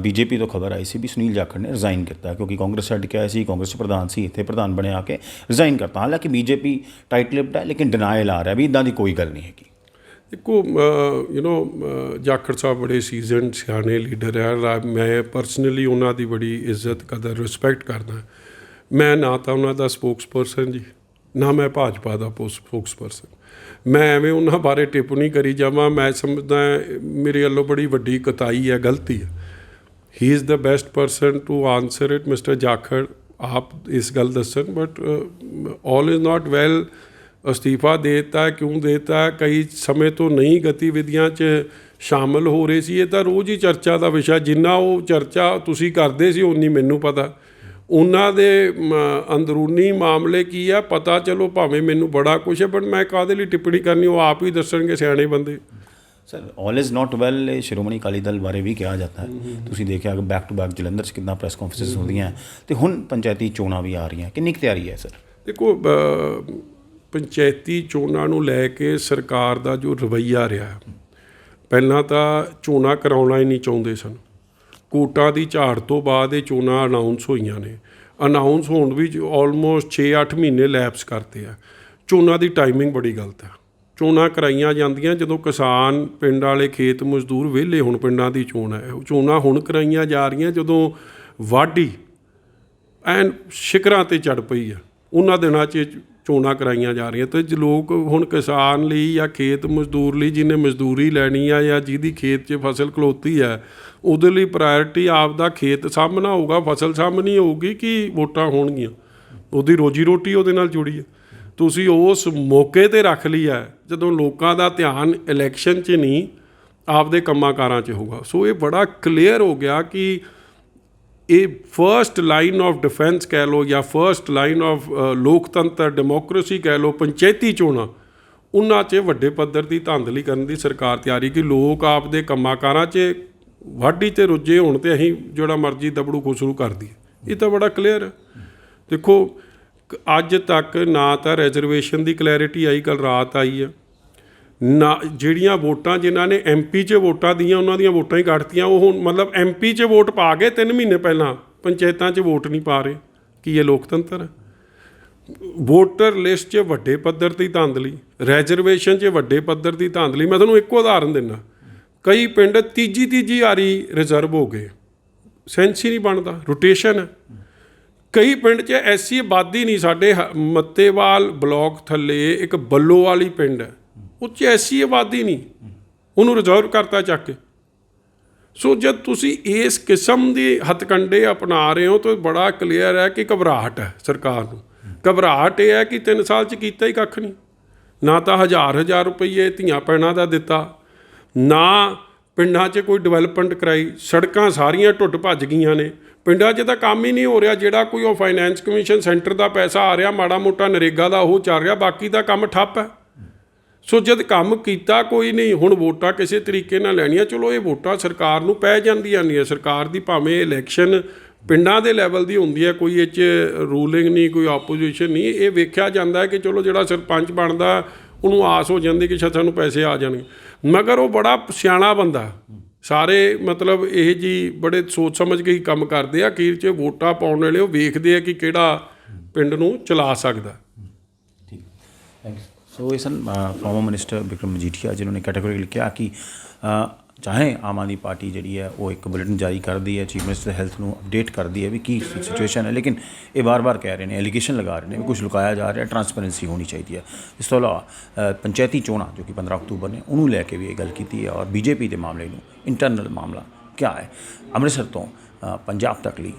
BJP ਤੋਂ ਖਬਰ ਆਈ ਸੀ ਵੀ ਸੁਨੀਲ ਜਾਖੜ ਨੇ ਰਿਜ਼ਾਈਨ ਕੀਤਾ ਕਿਉਂਕਿ ਕਾਂਗਰਸ ਛੱਡ ਕੇ ਆਇਆ ਸੀ, ਕਾਂਗਰਸ ਪ੍ਰਧਾਨ ਸੀ, ਇੱਥੇ ਪ੍ਰਧਾਨ ਬਣਿਆ ਕੇ ਰਿਜ਼ਾਈਨ ਕਰਤਾ। ਹਾਲਾਂਕਿ ਬੀਜੇਪੀ ਟਾਈਟ ਲਿਪਡ ਹੈ, ਲੇਕਿਨ ਡਿਨਾਇਲ ਆ ਰਿਹਾ ਵੀ ਇਦਾਂ ਦੀ ਕੋਈ ਗੱਲ ਨਹੀਂ ਹੈਗੀ। ਦੇਖੋ ਯੂ نو ਜਾਖੜ ਸਾਹਿਬ ਬੜੇ ਸੀਜ਼ਨ ਸਿਆਣੇ ਲੀਡਰ ਹੈ ਮੈਂ ਪਰਸਨਲੀ ਉਹਨਾਂ ਦੀ ਬੜੀ ਇੱਜ਼ਤ ਕਦਰ ਰਿਸਪੈਕਟ ਕਰਦਾ। ਮੈਂ ਨਾ ਤਾਂ ਉਹਨਾਂ ਦਾ ਸਪੋਕਸਪਰਸਨ ਜੀ, ਨਾ ਮੈਂ ਭਾਜਪਾ ਦਾ ਸਪੋਕਸਪਰਸਨ ਮੈਂ ਐਵੇਂ ਉਹਨਾਂ ਬਾਰੇ ਟਿੱਪਣੀ ਕਰੀ ਜਾਵਾਂ, ਮੈਂ ਸਮਝਦਾ, ਮੇਰੇ ਵੱਲੋਂ ਬੜੀ ਵੱਡੀ ਕਤਾਈ ਹੈ, ਗਲਤੀ ਹੈ। He is the best person to answer it mister Jakhar ਆਪ ਇਸ ਗੱਲ ਦੱਸਣ but all is not well ਅਸਤੀਫਾ ਦੇਤਾ ਕਿਉਂ ਦੇਤਾ ਕਈ ਸਮੇਂ ਤੋਂ ਨਹੀਂ ਗਤੀਵਿਧੀਆਂ 'ਚ ਸ਼ਾਮਲ ਹੋ ਰਹੇ ਸੀ ਇਹ ਤਾਂ ਰੋਜ਼ ਹੀ ਚਰਚਾ ਦਾ ਵਿਸ਼ਾ ਜਿੰਨਾ ਉਹ ਚਰਚਾ ਤੁਸੀਂ ਕਰਦੇ ਸੀ ਉਨੀ ਮੈਨੂੰ ਪਤਾ ਉਹਨਾਂ ਦੇ ਮ, ਅੰਦਰੂਨੀ ਮਾਮਲੇ ਕੀ ਆ ਪਤਾ ਚਲੋ ਭਾਵੇਂ ਮੈਨੂੰ ਬੜਾ ਕੁਛ ਹੈ ਬਟ ਮੈਂ ਕਾਹਦੇ ਲਈ ਟਿੱਪਣੀ ਕਰਨੀ ਉਹ ਆਪ ਹੀ ਦੱਸਣਗੇ ਸਿਆਣੇ ਬੰਦੇ sir all is not well ਇਹ ਸ਼੍ਰੋਮਣੀ ਅਕਾਲੀ ਦਲ ਬਾਰੇ ਵੀ ਕਿਹਾ ਜਾਂਦਾ ਹੈ। ਤੁਸੀਂ ਦੇਖਿਆ ਕਿ ਬੈਕ ਟੂ ਬੈਕ ਜਲੰਧਰ 'ਚ ਕਿੰਨਾ ਪ੍ਰੈਸ ਕਾਨਫਰੰਸਿਸ ਹੁੰਦੀਆਂ ਹੈ ਤੇ ਹੁਣ ਪੰਚਾਇਤੀ ਚੋਣਾਂ ਵੀ ਆ ਰਹੀਆਂ। ਕਿੰਨੀ ਤਿਆਰੀ ਹੈ ਸਰ ਦੇਖੋ ਪੰਚਾਇਤੀ ਚੋਣਾਂ ਨੂੰ ਲੈ ਕੇ ਸਰਕਾਰ ਦਾ ਜੋ ਰਵੱਈਆ ਰਿਹਾ ਪਹਿਲਾਂ ਤਾਂ ਚੋਣਾਂ ਕਰਾਉਣਾ ਹੀ ਨਹੀਂ ਚਾਹੁੰਦੇ ਸਨ। ਕੋਟਾਂ ਦੀ ਝਾੜ ਤੋਂ ਬਾਅਦ ਇਹ ਚੋਣਾਂ ਅਨਾਉਂਸ ਹੋਈਆਂ ਨੇ। ਅਨਾਉਂਸ ਹੋਣ ਵੀ ਆਲਮੋਸਟ 6-8 ਮਹੀਨੇ ਲੈਪਸ ਕਰਤੇ ਆ। ਚੋਣਾਂ ਦੀ ਟਾਈਮਿੰਗ ਬੜੀ ਗਲਤ ਆ ਚੋਣਾਂ ਕਰਾਈਆਂ ਜਾਂਦੀਆਂ, ਜਦੋਂ ਕਿਸਾਨ ਪਿੰਡ ਵਾਲੇ ਖੇਤ ਮਜ਼ਦੂਰ ਵਿਹਲੇ ਹੁਣ ਪਿੰਡਾਂ ਦੀ ਚੋਣ ਹੈ। ਉਹ ਚੋਣਾਂ ਹੁਣ ਕਰਾਈਆਂ ਜਾ ਰਹੀਆਂ, ਜਦੋਂ ਵਾਢੀ ਐਨ ਸ਼ਿਖਰਾਂ ਤੇ ਚੜ ਪਈ ਆ। ਉਹਨਾਂ ਦਿਨਾਂ 'ਚ ਚੋਣਾਂ ਕਰਾਈਆਂ ਜਾ ਰਹੀਆਂ ਤੇ ਲੋਕ ਹੁਣ ਕਿਸਾਨ ਲਈ ਜਾਂ ਖੇਤ ਮਜ਼ਦੂਰ ਲਈ ਜਿਹਨੇ ਮਜ਼ਦੂਰੀ ਲੈਣੀ ਆ ਜਾਂ ਜਿਹਦੀ ਖੇਤ 'ਚ ਫਸਲ ਖਲੋਤੀ ਆ, ਉਹਦੇ ਲਈ ਪ੍ਰਾਇੋਰਟੀ ਆਪ ਦਾ ਖੇਤ ਸਾਹਮਣਾ ਹੋਊਗਾ, ਫਸਲ ਸਾਹਮਣੀ ਹੋਊਗੀ ਕਿ ਵੋਟਾਂ ਹੋਣਗੀਆਂ? ਉਹਦੀ ਰੋਜੀ ਰੋਟੀ ਉਹਦੇ ਨਾਲ ਜੁੜੀ ਹੈ ਤੁਸੀਂ ਉਸ ਮੌਕੇ ਤੇ ਰੱਖ ਲਈ ਹੈ ਜਦੋਂ ਲੋਕਾਂ ਦਾ ਧਿਆਨ ਇਲੈਕਸ਼ਨ 'ਚ ਨਹੀਂ, ਆਪਦੇ ਕੰਮਾਂ ਕਾਰਾਂ 'ਚ ਹੋਊਗਾ। ਸੋ ਇਹ ਬੜਾ ਕਲੀਅਰ ਹੋ ਗਿਆ ਕਿ ਇਹ ਫਰਸਟ ਲਾਈਨ ਆਫ ਡਿਫੈਂਸ ਕਹਿ ਲਓ ਜਾਂ ਫਰਸਟ ਲਾਈਨ ਆਫ ਲੋਕਤੰਤਰ ਡੈਮੋਕ੍ਰੇਸੀ ਕਹਿ ਲਓ, ਪੰਚਾਇਤੀ ਚੋਣਾਂ, ਉਹਨਾਂ 'ਚ ਵੱਡੇ ਪੱਧਰ ਦੀ ਧਾਂਦਲੀ ਕਰਨ ਦੀ ਸਰਕਾਰ ਤਿਆਰੀ ਕਿ ਲੋਕ ਆਪਦੇ ਕੰਮਾਂ ਕਾਰਾਂ 'ਚ ਵਾਢੀ ਤੇ ਰੁੱਝੇ ਹੋਣ ਤੇ ਅਸੀਂ ਜਿਹੜਾ ਮਰਜ਼ੀ ਦਬੜੂ ਖੁਸਰੂ ਕਰ ਦਈਏ। ਇਹ ਤਾਂ ਬੜਾ ਕਲੀਅਰ ਹੈ। ਦੇਖੋ ਅੱਜ ਤੱਕ ਨਾ ਤਾਂ ਰਿਜ਼ਰਵੇਸ਼ਨ ਦੀ ਕਲੈਰਿਟੀ ਆਈ ਕੱਲ ਰਾਤ ਆਈ ਹੈ ਨਾ, ਜਿਹੜੀਆਂ ਵੋਟਾਂ ਜਿਨ੍ਹਾਂ ਨੇ ਐਮਪੀ 'ਚ ਵੋਟਾਂ ਦੀਆਂ, ਉਹਨਾਂ ਦੀਆਂ ਵੋਟਾਂ ਹੀ ਕੱਟਤੀਆਂ ਉਹ ਹੁਣ ਮਤਲਬ ਐਮਪੀ 'ਚ ਵੋਟ ਪਾ ਗਏ 3 ਮਹੀਨੇ ਪਹਿਲਾਂ, ਪੰਚਾਇਤਾਂ 'ਚ ਵੋਟ ਨਹੀਂ ਪਾ ਰਹੇ। ਕੀ ਇਹ ਲੋਕਤੰਤਰ ਹੈ? ਵੋਟਰ ਲਿਸਟ 'ਚ ਵੱਡੇ ਪੱਧਰ ਦੀ ਧਾਂਦਲੀ ਰਿਜ਼ਰਵੇਸ਼ਨ 'ਚ ਵੱਡੇ ਪੱਧਰ ਦੀ ਧਾਂਦਲੀ ਮੈਂ ਤੁਹਾਨੂੰ ਇੱਕੋ ਉਦਾਹਰਨ ਦਿੰਦਾ। ਕਈ ਪਿੰਡ ਤੀਜੀ ਤੀਜੀ ਵਾਰੀ ਰਿਜ਼ਰਵ ਹੋ ਗਏ। ਸੈਂਸ ਹੀ ਨਹੀਂ ਬਣਦਾ। ਰੋਟੇਸ਼ਨ ਹੈ। ਕਈ ਪਿੰਡ 'ਚ ਐਸੀ ਆਬਾਦੀ ਨਹੀਂ, ਸਾਡੇ ਹ- ਮੱਤੇਵਾਲ ਬਲਾਕ ਥੱਲੇ ਇੱਕ ਬੱਲੋ ਵਾਲੀ ਪਿੰਡ ਹੈ। ਉਹ 'ਚ ਐਸੀ ਆਬਾਦੀ ਨਹੀਂ। ਉਹਨੂੰ ਰਿਜ਼ਰਵ ਕਰਤਾ ਚੱਕ ਕੇ। ਸੋ ਜਦ ਤੁਸੀਂ ਇਸ ਕਿਸਮ ਦੀ ਹਥਕੰਡੇ ਅਪਣਾ ਰਹੇ ਹੋ, ਤਾਂ ਬੜਾ ਕਲੀਅਰ ਹੈ ਕਿ ਘਬਰਾਹਟ ਹੈ ਸਰਕਾਰ ਨੂੰ। ਘਬਰਾਹਟ ਇਹ ਹੈ ਕਿ 3 ਸਾਲ 'ਚ ਕੀਤਾ ਹੀ ਕੱਖ ਨਹੀਂ। ਨਾ ਤਾਂ ਹਜ਼ਾਰ ਹਜ਼ਾਰ ਰੁਪਏ ਧੀਆਂ ਪੈਣਾ ਦਾ ਦਿੱਤਾ। ਨਾ ਪਿੰਡਾਂ 'ਚ ਕੋਈ ਡਿਵੈਲਪਮੈਂਟ ਕਰਾਈ। ਸੜਕਾਂ ਸਾਰੀਆਂ ਟੁੱਟ ਭੱਜ ਗਈਆਂ ਨੇ। ਪਿੰਡਾਂ 'ਚ ਤਾਂ ਕੰਮ ਹੀ ਨਹੀਂ ਹੋ ਰਿਹਾ, ਜਿਹੜਾ ਕੋਈ ਉਹ ਫਾਈਨੈਂਸ ਕਮਿਸ਼ਨ ਸੈਂਟਰ ਦਾ ਪੈਸਾ ਆ ਰਿਹਾ, ਮਾੜਾ ਮੋਟਾ ਨਰੇਗਾ ਦਾ ਉਹ ਚੱਲ ਰਿਹਾ, ਬਾਕੀ ਦਾ ਕੰਮ ਠੱਪ ਹੈ। ਸੋ ਜਦ ਕੰਮ ਕੀਤਾ ਕੋਈ ਨਹੀਂ, ਹੁਣ ਵੋਟਾਂ ਕਿਸੇ ਤਰੀਕੇ ਨਾਲ ਲੈਣੀਆਂ, ਚਲੋ ਇਹ ਵੋਟਾਂ ਸਰਕਾਰ ਨੂੰ ਪੈ ਜਾਂਦੀਆਂ ਨਹੀਂ ਸਰਕਾਰ ਦੀ ਭਾਵੇਂ ਇਲੈਕਸ਼ਨ ਪਿੰਡਾਂ ਦੇ ਲੈਵਲ ਦੀ ਹੁੰਦੀ ਹੈ, ਕੋਈ ਇਹ 'ਚ ਰੂਲਿੰਗ ਨਹੀਂ, ਕੋਈ ਆਪੋਜੀਸ਼ਨ ਨਹੀਂ, ਇਹ ਵੇਖਿਆ ਜਾਂਦਾ ਹੈ ਕਿ ਚਲੋ ਜਿਹੜਾ ਸਰਪੰਚ ਬਣਦਾ, ਉਹਨੂੰ ਆਸ ਹੋ ਜਾਂਦੀ ਕਿ ਸ਼ਾਇਦ ਸਾਨੂੰ ਪੈਸੇ ਆ ਜਾਣਗੇ। ਮਗਰ ਉਹ ਬੜਾ ਸਿਆਣਾ ਬੰਦਾ ਸਾਰੇ ਮਤਲਬ ਇਹ ਜੀ ਬੜੇ ਸੋਚ ਸਮਝ ਕੇ ਹੀ ਕੰਮ ਕਰਦੇ ਆ, ਅਖੀਰ 'ਚ ਵੋਟਾਂ ਪਾਉਣ ਵਾਲੇ ਉਹ ਵੇਖਦੇ ਆ ਕਿ ਕਿਹੜਾ ਪਿੰਡ ਨੂੰ ਚਲਾ ਸਕਦਾ। ਠੀਕ। ਥੈਂਕ ਯੂ ਸੋ ਇਸ ਫਾਰਮਰ ਮਿਨਿਸਟਰ ਵਿਕਰਮ ਮਜੀਠੀਆ ਜਿਨ੍ਹਾਂ ਨੇ ਕੈਟਾਗੋਰੀ ਲਿਖਿਆ ਕਿ ਚਾਹੇ ਆਮ ਆਦਮੀ ਪਾਰਟੀ ਜਿਹੜੀ ਹੈ ਉਹ ਇੱਕ ਬੁਲੇਟਿਨ ਜਾਰੀ ਕਰਦੀ ਹੈ, ਚੀਫ ਮਿਨਿਸਟਰ ਹੈਲਥ ਨੂੰ ਅਪਡੇਟ ਕਰਦੀ ਹੈ ਵੀ ਕੀ ਸਿਚੁਏਸ਼ਨ ਹੈ। ਲੇਕਿਨ ਇਹ ਵਾਰ-ਵਾਰ ਕਹਿ ਰਹੇ ਨੇ ਐਲੀਗੇਸ਼ਨ ਲਗਾ ਰਹੇ ਨੇ ਵੀ ਕੁਝ ਲੁਕਾਇਆ ਜਾ ਰਿਹਾ ਟਰਾਂਸਪੇਰੈਂਸੀ ਹੋਣੀ ਚਾਹੀਦੀ ਹੈ। ਇਸ ਤੋਂ ਇਲਾਵਾ ਪੰਚਾਇਤੀ ਚੋਣਾਂ ਜੋ ਕਿ 15 ਅਕਤੂਬਰ ਨੇ, ਉਹਨੂੰ ਲੈ ਕੇ ਵੀ ਇਹ ਗੱਲ ਕੀਤੀ ਹੈ ਔਰ ਬੀਜੇਪੀ ਦੇ ਮਾਮਲੇ ਨੂੰ ਇੰਟਰਨਲ ਮਾਮਲਾ ਕਿਆ ਹੈ? ਅੰਮ੍ਰਿਤਸਰ ਤੋਂ ਪੰਜਾਬ ਤੱਕ ਲਈ।